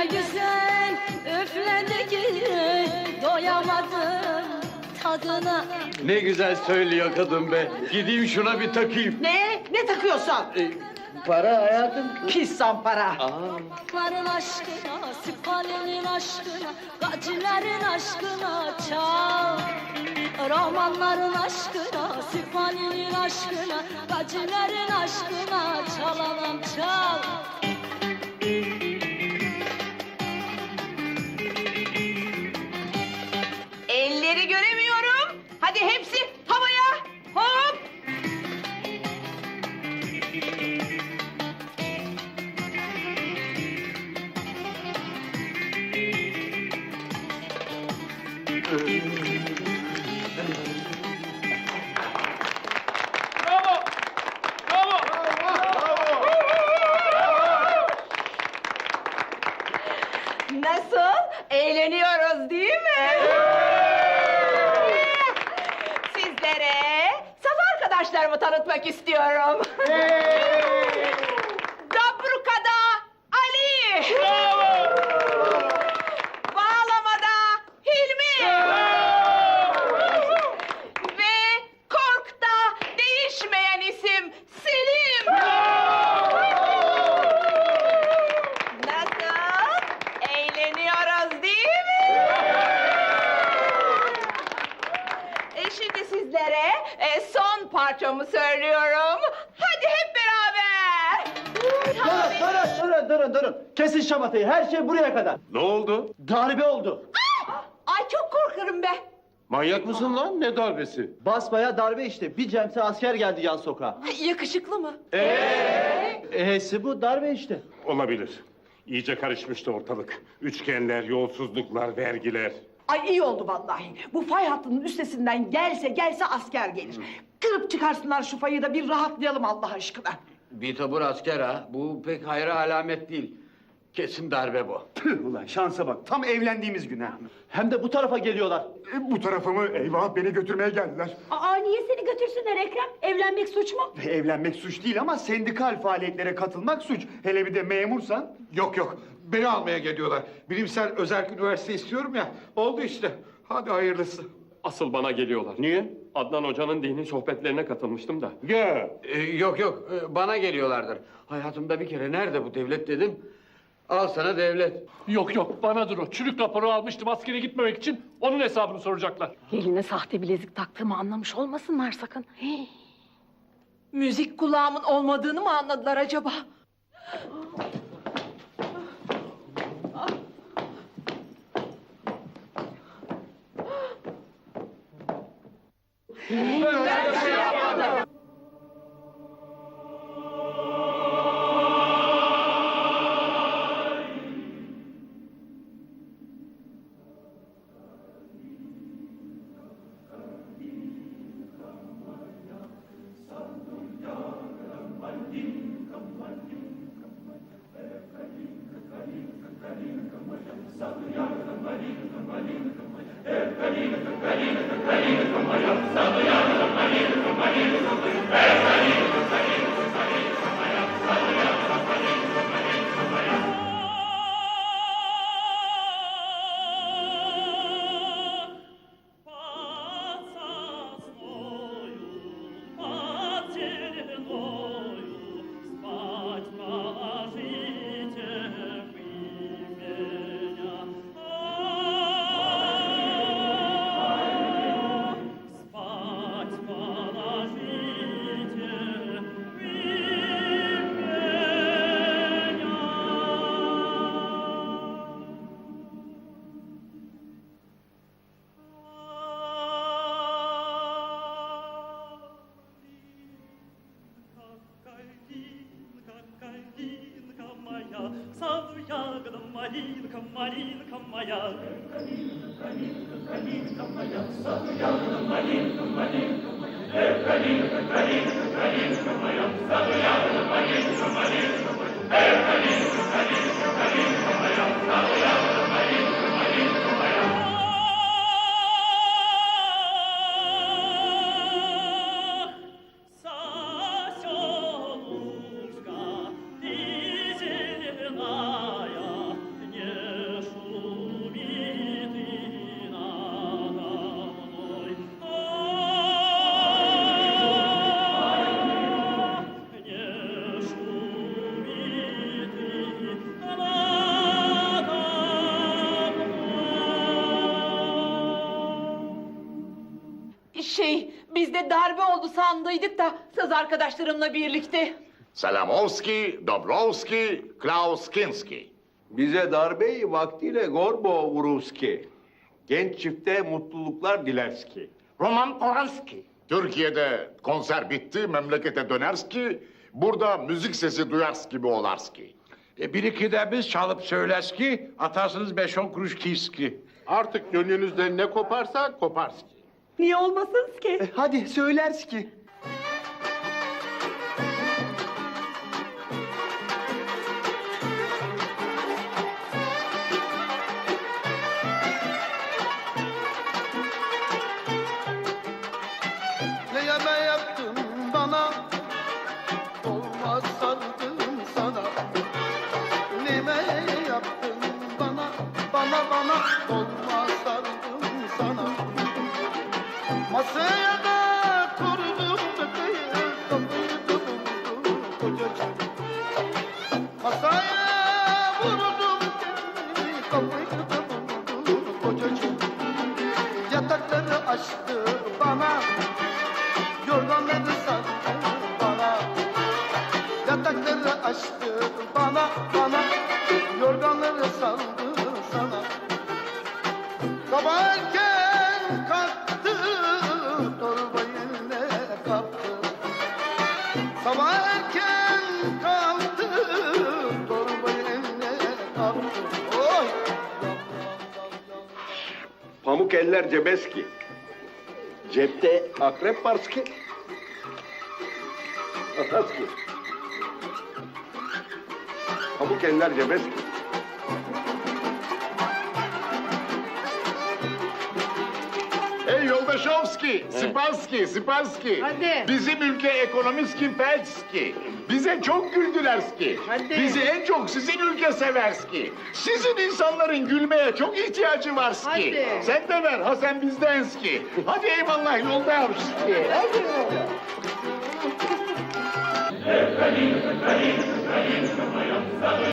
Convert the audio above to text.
Öyle güzel üfledi ki doyamadım tadına. Ne güzel söylüyor kadın be. Gideyim şuna bir takayım. Ne? Ne takıyorsun? E, para hayatım. Pis zampara. Aa, Ların aşkına, Sipali'nin aşkına, Gacilerin aşkına çal. Romanların aşkına, Sipali'nin aşkına, Gacilerin aşkına çalalım çal. Nasıl? Eğleniyoruz değil mi? Sizlere saz arkadaşlarımı tanıtmak istiyorum. Durun, durun. Kesin şamatayı. Her şey buraya kadar. Ne oldu? Darbe oldu. Ay çok korkarım be. Manyak mısın lan? Ne darbesi? Basbaya darbe işte. Bir cemse asker geldi yan sokağa. Yakışıklı mı? Ehesi bu darbe işte. Olabilir. İyice karışmıştı ortalık. Üçgenler, yolsuzluklar, vergiler. Ay iyi oldu vallahi. Bu fay hattının üstesinden gelse gelse asker gelir. Kırıp çıkarsınlar şu fayı da bir rahatlayalım Allah aşkına. Bir tabur asker ha. Bu pek hayra alamet değil. Kesin darbe bu. Tüh ulan şansa bak. Tam evlendiğimiz gün ha. Hem de bu tarafa geliyorlar. E, Bu tarafa mı? Eyvah beni götürmeye geldiler. Aa niye seni götürsünler Ekrem? Evlenmek suç mu? Evlenmek suç değil ama sendikal faaliyetlere katılmak suç. Hele bir de memursan. Yok yok. Beni almaya geliyorlar. Bilimsel özel üniversite istiyorum ya. Oldu işte. Hadi hayırlısı. Asıl bana geliyorlar. Niye? Adnan Hoca'nın dini sohbetlerine katılmıştım da. Ya. E, yok yok e, bana geliyorlardır. Hayatımda bir kere nerede bu devlet dedim. Al sana devlet. Yok yok banadır o. Çürük raporu almıştım askere gitmemek için. Onun hesabını soracaklar. Eline sahte bilezik taktığımı anlamış olmasınlar sakın. Hii. Müzik kulağımın olmadığını mı anladılar acaba? Калинка, Калинка моя, э, Калинка, Калинка, Калинка моя, самая Thank you. саду ягодам, малинка, малинка моя. Калинка, моя, саду ягодам, малинка, малинка моя. Э, калинка, калинка, калинка моя, саду ягодам, малинка, малинка darbe oldu sandıydık da saz arkadaşlarımla birlikte. Salamovski, Dobrovski, Klaus Kinski. Bize darbeyi vaktiyle Gorbo Vuruvski. Genç çifte mutluluklar dilerski. Roman Polanski. Türkiye'de konser bitti, memlekete dönerski. Burada müzik sesi duyars gibi olarski. E, bir iki de biz çalıp söyleski, atarsınız beş on kuruş kiski. Artık gönlünüzde ne koparsa koparski. Niye olmasınız ki? Hadi söylers ki. Masaya vurdum kendimi Kapıyı eller cebeski. Cepte akrep varski. Ataski. Pamuk eller cebeski. Ey Yoldaşovski, Sipanski, Sipanski. Hadi. Bizim ülke ekonomiski felski. Bize çok güldüler ki. Hadi. Bizi en çok sizin ülke sever ki. Sizin insanların gülmeye çok ihtiyacı var ki. Sen de ver ha sen bizden ki. Hadi eyvallah yolda yapmış ki. Hadi. Efendim, efendim, efendim, efendim.